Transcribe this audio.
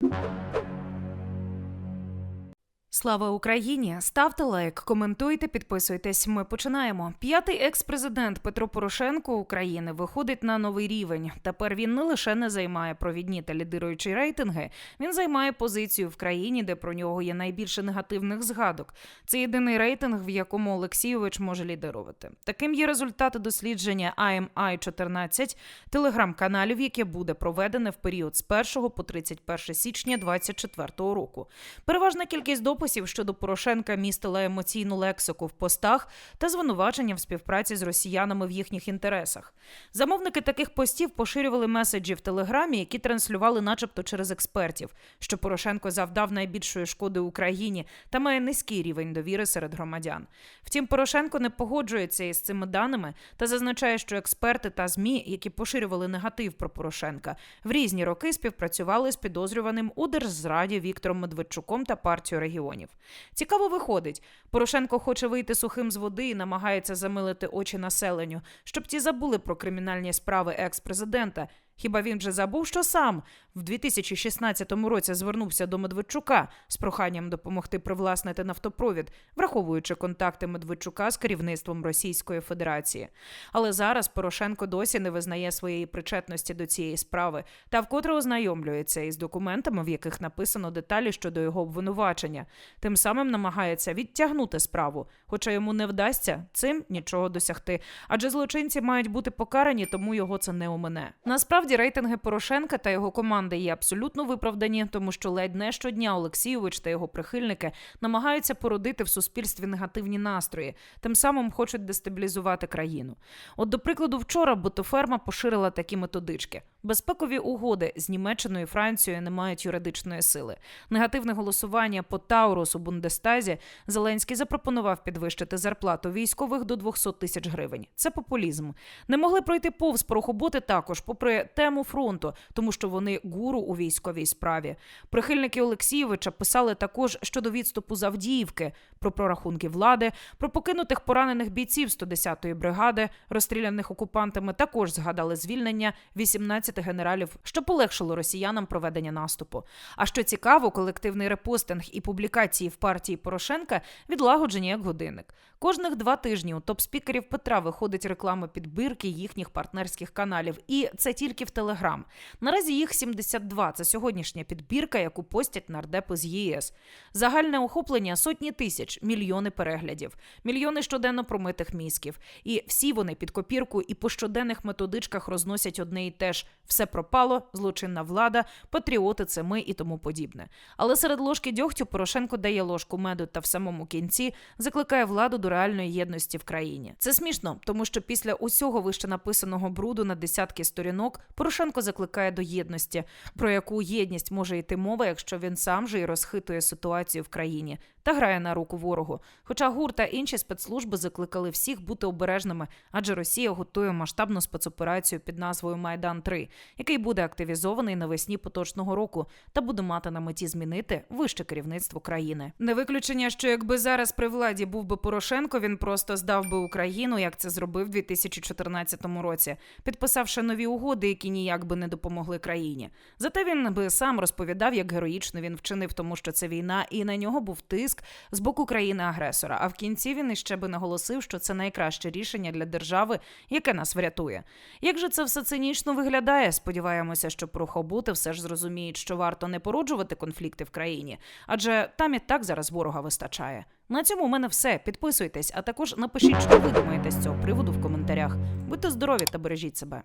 you Слава Україні! Ставте лайк, коментуйте, підписуйтесь. Ми починаємо. П'ятий екс-президент Петро Порошенко України виходить на новий рівень. Тепер він не лише не займає провідні та лідируючі рейтинги, він займає позицію в країні, де про нього є найбільше негативних згадок. Це єдиний рейтинг, в якому Олексійович може лідирувати. Таким є результати дослідження IMI 14 телеграм-каналів, яке буде проведене в період з 1 по 31 січня 2024 року. Переважна кількість дописів щодо Порошенка містила емоційну лексику в постах та звинувачення в співпраці з росіянами в їхніх інтересах. Замовники таких постів поширювали меседжі в телеграмі, які транслювали, начебто, через експертів, що Порошенко завдав найбільшої шкоди Україні та має низький рівень довіри серед громадян. Втім, Порошенко не погоджується із цими даними та зазначає, що експерти та змі, які поширювали негатив про Порошенка, в різні роки співпрацювали з підозрюваним у держзраді Віктором Медведчуком та партією регіонів. Цікаво виходить, Порошенко хоче вийти сухим з води і намагається замилити очі населенню, щоб ті забули про кримінальні справи екс-президента. Хіба він вже забув, що сам в 2016 році звернувся до Медведчука з проханням допомогти привласнити нафтопровід, враховуючи контакти Медведчука з керівництвом Російської Федерації. Але зараз Порошенко досі не визнає своєї причетності до цієї справи та вкотре ознайомлюється із документами, в яких написано деталі щодо його обвинувачення. Тим самим намагається відтягнути справу, хоча йому не вдасться цим нічого досягти. Адже злочинці мають бути покарані, тому його це не омине. Насправді рейтинги Порошенка та його команди є абсолютно виправдані, тому що ледь не щодня Олексійович та його прихильники намагаються породити в суспільстві негативні настрої, тим самим хочуть дестабілізувати країну. От, до прикладу, вчора Ботоферма поширила такі методички. Безпекові угоди з Німеччиною і Францією не мають юридичної сили. Негативне голосування по Таурус у Бундестазі Зеленський запропонував підвищити зарплату військових до 200 тисяч гривень. Це популізм. Не могли пройти повз порохоботи також, попри тему фронту, тому що вони гуру у військовій справі. Прихильники Олексійовича писали також щодо відступу з Авдіївки, про прорахунки влади, про покинутих поранених бійців 110-ї бригади, розстріляних окупантами. Також згадали звільнення 18 генералів, що полегшило росіянам проведення наступу. А що цікаво, колективний репостинг і публікації в партії Порошенка відлагоджені як годинник. Кожних два тижні у топ-спікерів Петра виходить реклама підбірки їхніх партнерських каналів, і це тільки в Телеграм. Наразі їх 72. Це сьогоднішня підбірка, яку постять нардепи з ЄС. Загальне охоплення сотні тисяч, мільйони переглядів, мільйони щоденно промитих мізків. І всі вони під копірку і по щоденних методичках розносять одне і те ж: все пропало, злочинна влада, патріоти це ми і тому подібне. Але серед ложки дьогтю Порошенко дає ложку меду та в самому кінці закликає владу до реальної єдності в країні. Це смішно, тому що після усього вище написаного бруду на десятки сторінок Порошенко закликає до єдності, про яку єдність може йти мова, якщо він сам же і розхитує ситуацію в країні та грає на руку ворогу. Хоча ГУР та інші спецслужби закликали всіх бути обережними, адже Росія готує масштабну спецоперацію під назвою Майдан 3 який буде активізований навесні поточного року та буде мати на меті змінити вище керівництво країни. Не виключення, що якби зараз при владі був би Порошенко, він просто здав би Україну, як це зробив у 2014 році, підписавши нові угоди, які ніяк би не допомогли країні. Зате він би сам розповідав, як героїчно він вчинив, тому що це війна, і на нього був тиск з боку країни-агресора. А в кінці він іще би наголосив, що це найкраще рішення для держави, яке нас врятує. Як же це все цинічно виглядає? Сподіваємося, що прохобути все ж зрозуміють, що варто не породжувати конфлікти в країні, адже там і так зараз ворога вистачає. На цьому у мене все. Підписуйтесь, а також напишіть, що ви думаєте з цього приводу в коментарях. Будьте здорові та бережіть себе.